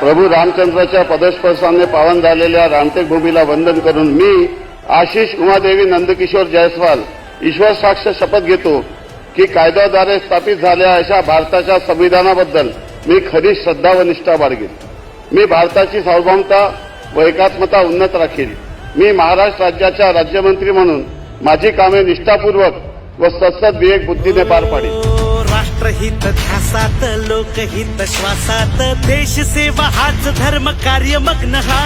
प्रभू रामचंद्राच्या पदस्पर्शाने पावन झालेल्या रामटेक भूमीला वंदन करून मी आशिष उमादेवी नंदकिशोर जयस्वाल ईश्वर साक्ष शपथ घेतो की कायद्याद्वारे स्थापित झालेल्या अशा भारताच्या संविधानाबद्दल मी खरी श्रद्धा व निष्ठा बाळगेन. मी भारताची सार्वभौमता व एकात्मता उन्नत राखील मी महाराष्ट्र राज्याच्या राज्यमंत्री म्हणून माझी कामे निष्ठापूर्वक व सत्सद विवेक बुद्धीने पार पाडील राष्ट्रहित ध्यासात लोकहित श्वासात देश सेवा हाच धर्म कार्य मग्न हा.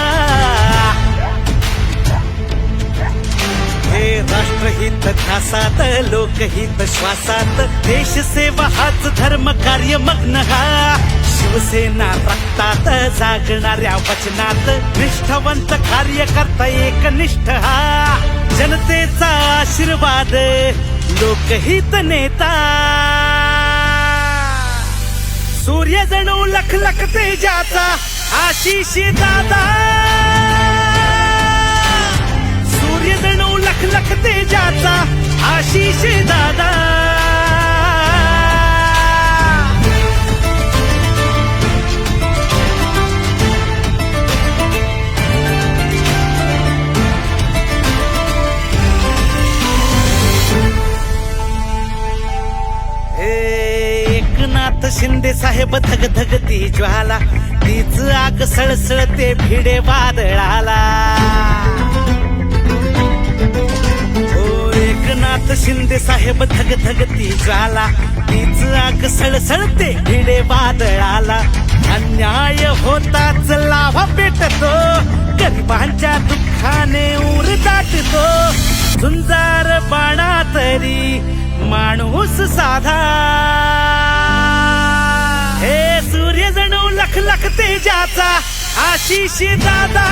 हे राष्ट्रहित ध्यासात लोकहित श्वासात देश सेवा हाच धर्म कार्य मग्न हा. शिवसेना रक्तात जागणाऱ्या वचनात निष्ठावंत कार्यकर्ता एकनिष्ठ हा. जनतेचा आशीर्वाद लोकहित नेता. सूर्य जणू लख लख तेजाचा आशिषी दादा. सूर्य जणू लख लख तेजाचा आशिषी दादा. हो, एकनाथ शिंदे साहेब धग धगती ज्वाला. तीच आग सळसळते भिडे वादळाला. ओ एकनाथ शिंदे साहेब धग धगती ज्वाला. तीच आग सळसळते भिडे वादळाला. अन्याय होताच लाभा पेटतो. गरिबांच्या दुःखाने ऊर दाटतो. झुंजार बाणा तरी माणूस साधा तेजाचा आशिष दादा.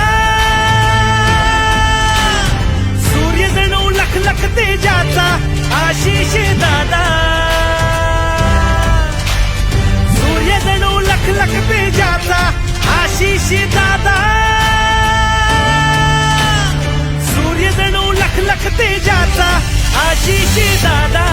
सूर्य जणू लख लख तेजाचा आशिष दादा. सूर्य जणू लख लख तेजाचा आशिष दादा. सूर्य जणू लख लख तेजाचा आशिष दादा.